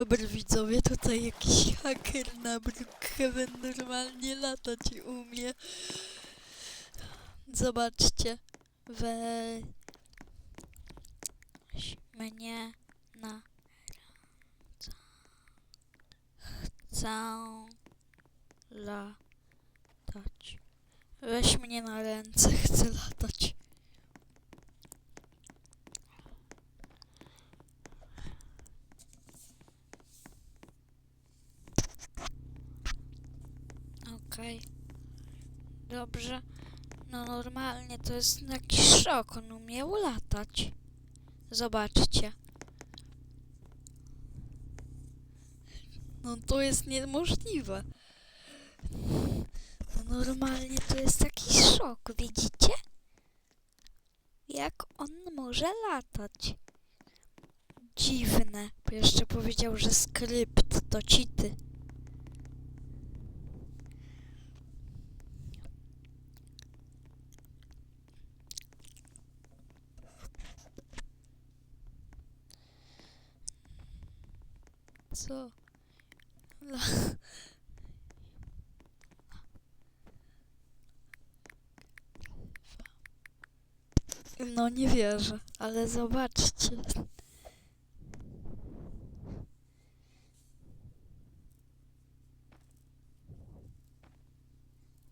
Dobra widzowie, tutaj jakiś haker na Brookhaven normalnie latać umie. Zobaczcie. Weź mnie na. Chcę latać. Weź mnie na ręce, chcę latać. Okej. Dobrze. No normalnie to jest jakiś szok. On umiał latać. Zobaczcie. No to jest niemożliwe. No normalnie to jest jakiś szok, widzicie? Jak on może latać? Dziwne. Bo jeszcze powiedział, że skrypt to cheaty. Co? La- No nie wierzę, ale zobaczcie.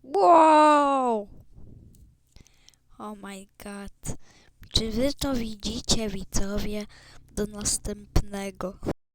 Wow! Oh my god. Czy wy to widzicie, widzowie? Do następnego.